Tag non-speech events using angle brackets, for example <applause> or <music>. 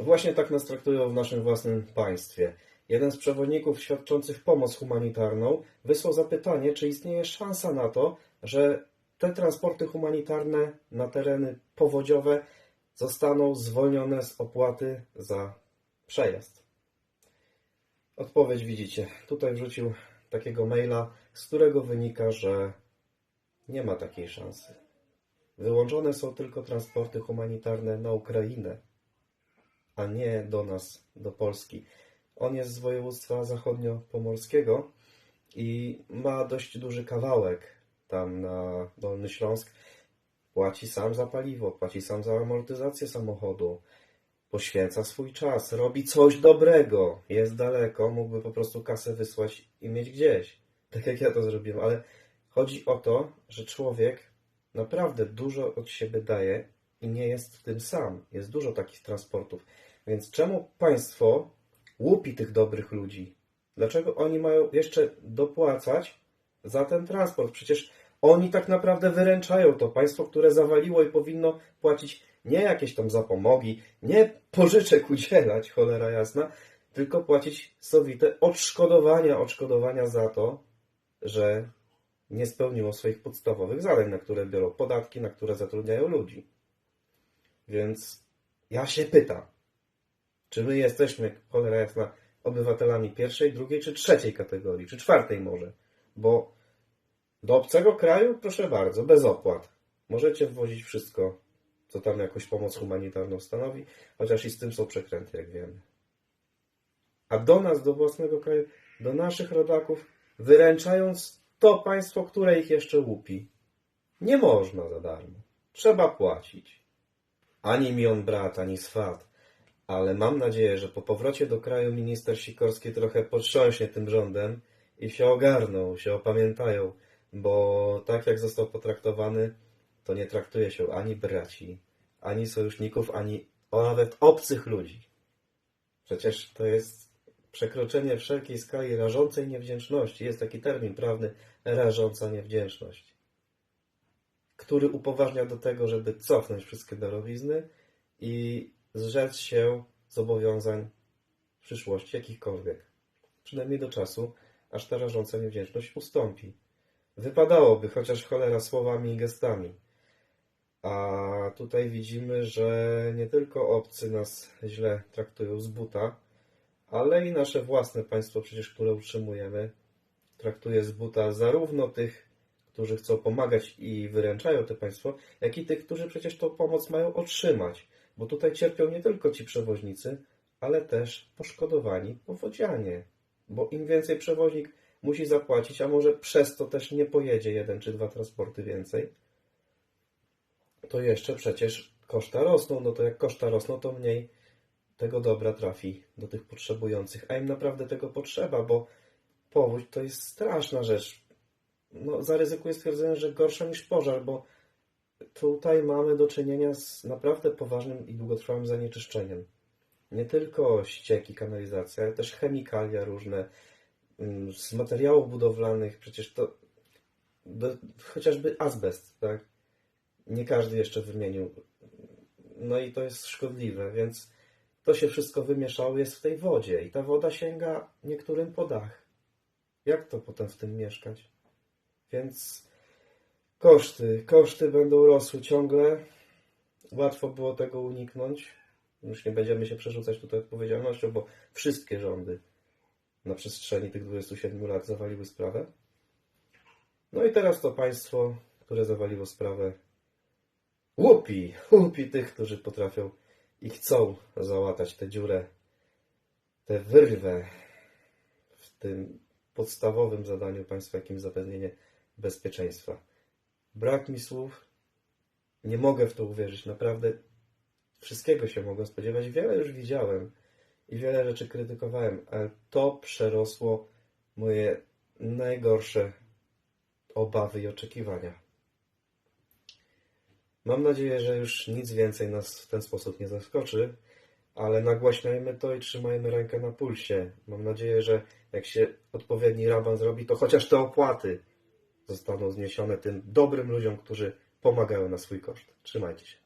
Właśnie tak nas traktują w naszym własnym państwie. Jeden z przewodników świadczących pomoc humanitarną wysłał zapytanie, czy istnieje szansa na to, że te transporty humanitarne na tereny powodziowe zostaną zwolnione z opłaty za przejazd. Odpowiedź widzicie. Tutaj wrzucił takiego maila, z którego wynika, że nie ma takiej szansy. Wyłączone są tylko transporty humanitarne na Ukrainę, a nie do nas, do Polski. On jest z województwa zachodnio-pomorskiego i ma dość duży kawałek tam na Dolny Śląsk. Płaci sam za paliwo, płaci sam za amortyzację samochodu, poświęca swój czas, robi coś dobrego. Jest daleko, mógłby po prostu kasę wysłać i mieć gdzieś. <laughs> Tak jak ja to zrobiłem, ale chodzi o to, że człowiek naprawdę dużo od siebie daje i nie jest w tym sam. Jest dużo takich transportów. Więc czemu państwo łupi tych dobrych ludzi? Dlaczego oni mają jeszcze dopłacać za ten transport? Przecież oni tak naprawdę wyręczają to państwo, które zawaliło i powinno płacić nie jakieś tam zapomogi, nie pożyczek udzielać, cholera jasna, tylko płacić sowite odszkodowania, odszkodowania za to, że nie spełniło swoich podstawowych zadań, na które biorą podatki, na które zatrudniają ludzi. Więc ja się pytam, czy my jesteśmy, cholera jasna, obywatelami pierwszej, drugiej czy trzeciej kategorii, czy czwartej może? Bo do obcego kraju, proszę bardzo, bez opłat. Możecie wwozić wszystko, co tam jakąś pomoc humanitarną stanowi, chociaż i z tym są przekręty, jak wiemy. A do nas, do własnego kraju, do naszych rodaków, wyręczając to państwo, które ich jeszcze łupi. Nie można za darmo. Trzeba płacić. Ani mi on brat, ani swat. Ale mam nadzieję, że po powrocie do kraju minister Sikorski trochę potrząśnie tym rządem i się ogarną, się opamiętają, bo tak jak został potraktowany, to nie traktuje się ani braci, ani sojuszników, ani nawet obcych ludzi. Przecież to jest przekroczenie wszelkiej skali rażącej niewdzięczności. Jest taki termin prawny rażąca niewdzięczność, który upoważnia do tego, żeby cofnąć wszystkie darowizny i zrzec się zobowiązań w przyszłości jakichkolwiek. Przynajmniej do czasu, aż ta rażąca niewdzięczność ustąpi. Wypadałoby, chociaż cholera słowami i gestami. A tutaj widzimy, że nie tylko obcy nas źle traktują z buta, ale i nasze własne państwo, przecież które utrzymujemy, traktuje z buta zarówno tych, którzy chcą pomagać i wyręczają to państwo, jak i tych, którzy przecież tą pomoc mają otrzymać. Bo tutaj cierpią nie tylko ci przewoźnicy, ale też poszkodowani powodzianie. Bo im więcej przewoźnik musi zapłacić, a może przez to też nie pojedzie jeden czy dwa transporty więcej, to jeszcze przecież koszta rosną. No to jak koszta rosną, to mniej tego dobra trafi do tych potrzebujących, a im naprawdę tego potrzeba, bo powódź to jest straszna rzecz. No, zaryzykuję stwierdzenie, że gorsza niż pożar, bo tutaj mamy do czynienia z naprawdę poważnym i długotrwałym zanieczyszczeniem. Nie tylko ścieki, kanalizacja, ale też chemikalia różne, mm, z materiałów budowlanych, przecież to do, chociażby azbest, tak? Nie każdy jeszcze wymienił. No i to jest szkodliwe, więc to się wszystko wymieszało, jest w tej wodzie i ta woda sięga niektórym po dach. Jak to potem w tym mieszkać? Więc koszty, koszty będą rosły ciągle. Łatwo było tego uniknąć. Już nie będziemy się przerzucać tutaj odpowiedzialnością, bo wszystkie rządy na przestrzeni tych 27 lat zawaliły sprawę. No i teraz to państwo, które zawaliło sprawę, łupi, łupi tych, którzy potrafią i chcą załatać tę dziurę, tę wyrwę w tym podstawowym zadaniu państwa, jakim zapewnienie bezpieczeństwa. Brak mi słów, nie mogę w to uwierzyć, naprawdę wszystkiego się mogę spodziewać, wiele już widziałem i wiele rzeczy krytykowałem, ale to przerosło moje najgorsze obawy i oczekiwania. Mam nadzieję, że już nic więcej nas w ten sposób nie zaskoczy, ale nagłaśniajmy to i trzymajmy rękę na pulsie. Mam nadzieję, że jak się odpowiedni raban zrobi, to chociaż te opłaty zostaną zniesione tym dobrym ludziom, którzy pomagają na swój koszt. Trzymajcie się.